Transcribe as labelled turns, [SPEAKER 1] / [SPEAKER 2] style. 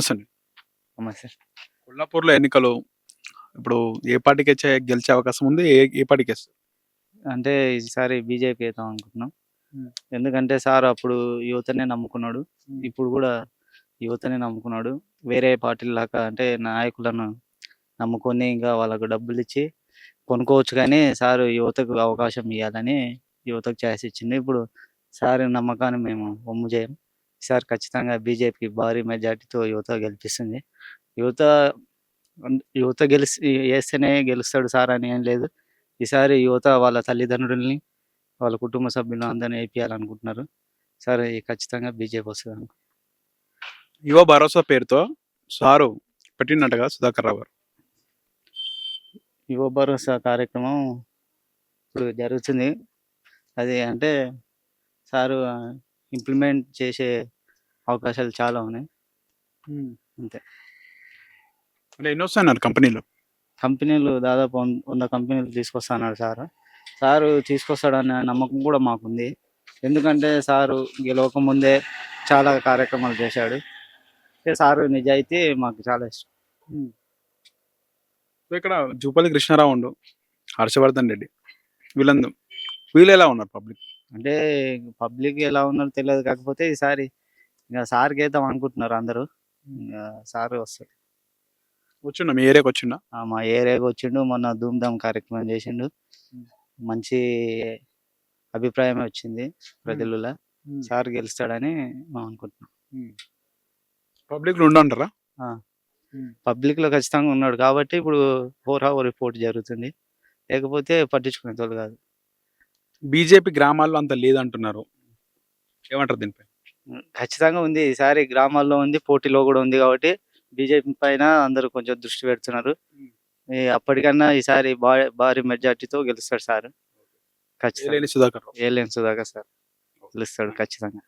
[SPEAKER 1] నమస్తే
[SPEAKER 2] నమస్తే
[SPEAKER 1] కొల్లాపూర్లో ఎన్నికలు ఇప్పుడు ఏ పార్టీకి వచ్చే గెలిచే అవకాశం ఉంది ఏ ఏ పార్టీకి వేస్తారు
[SPEAKER 2] అంటే ఈసారి బీజేపీ వేద్దాం అనుకుంటున్నాం. ఎందుకంటే సార్ అప్పుడు యువతనే నమ్ముకున్నాడు. ఇప్పుడు కూడా యువతనే నమ్ముకున్నాడు. వేరే పార్టీల లాగా అంటే నాయకులను నమ్ముకొని ఇంకా వాళ్ళకు డబ్బులు ఇచ్చి కొనుక్కోవచ్చు కానీ సార్ యువతకు అవకాశం ఇవ్వాలని యువతకు ఛాయిస్ ఇచ్చింది. ఇప్పుడు సార్ నమ్మకాన్ని మేము ఒమ్ము చేయం. ఈసారి ఖచ్చితంగా బీజేపీకి భారీ మెజార్టీతో యువత గెలిపిస్తుంది. యువత యువత గెలిచి వేస్తేనే గెలుస్తాడు సార్ అని ఏం లేదు. ఈసారి యువత వాళ్ళ తల్లిదండ్రుల్ని వాళ్ళ కుటుంబ సభ్యులను అందరినీ వేయించాలనుకుంటున్నారు సరే ఖచ్చితంగా బీజేపీ వస్తుంది.
[SPEAKER 1] యువ భరోసా పేరుతో సారు పెట్టినట్టుగా సుధాకర్ రావు గారు.
[SPEAKER 2] యువ భరోసా కార్యక్రమం ఇప్పుడు జరుగుతుంది. అది అంటే సారు ఇంప్లిమెంట్ చేసే అవకాశాలు చాలా ఉన్నాయి. అంతే.
[SPEAKER 1] అంటే ఎన్ని వస్తాయన్నారు కంపెనీలు?
[SPEAKER 2] కంపెనీలు దాదాపు వంద- కంపెనీలు తీసుకొస్తాడు సార్. సారు తీసుకొస్తాడనే నమ్మకం కూడా మాకుంది. ఎందుకంటే సారు గెలవక ముందే చాలా కార్యక్రమాలు చేశాడు. అంటే సారు నిజాయితీ మాకు చాలా ఇష్టం.
[SPEAKER 1] ఇక్కడ జూపల్లి కృష్ణారావు ఉండు హర్షవర్ధన్ రెడ్డి వీళ్ళందు వీళ్ళు ఎలా ఉన్నారు పబ్లిక్?
[SPEAKER 2] అంటే పబ్లిక్ ఎలా ఉన్నారో తెలియదు. కాకపోతే ఈసారి ఇంకా సార్కి వేద్దాం అనుకుంటున్నారు అందరూ. ఇంకా సార్ వస్తాడు.
[SPEAKER 1] వచ్చిండ? మీ ఏరియాకి వచ్చిండ?
[SPEAKER 2] మా ఏరియాకి వచ్చిండు. మొన్న ధూమ్ధామ్ కార్యక్రమం చేసిండు. మంచి అభిప్రాయం వచ్చింది ప్రజలలో సార్ గెలుస్తాడని మేము అనుకుంటున్నాం.
[SPEAKER 1] పబ్లిక్ ఉండంటారా?
[SPEAKER 2] పబ్లిక్లో ఖచ్చితంగా ఉన్నాడు. కాబట్టి ఇప్పుడు ఫోర్ అవర్ రిపోర్ట్ జరుగుతుంది. లేకపోతే పట్టించుకునే వాళ్ళు కాదు.
[SPEAKER 1] బీజేపీ గ్రామాల్లో అంత లేదంటున్నారు. ఏమంటారు దీనిపై?
[SPEAKER 2] ఖచ్చితంగా ఉంది. ఈసారి గ్రామాల్లో ఉంది పోటీలో కూడా ఉంది కాబట్టి బీజేపీ పైన అందరూ కొంచెం దృష్టి పెడుతున్నారు. అప్పటికన్నా ఈసారి భారీ మెజార్టీతో గెలుస్తాడు సార్. ఖచ్చితంగా.
[SPEAKER 1] సుధాకర్
[SPEAKER 2] ఏలేని సుధాకర్ సార్. గెలుస్తాడు ఖచ్చితంగా.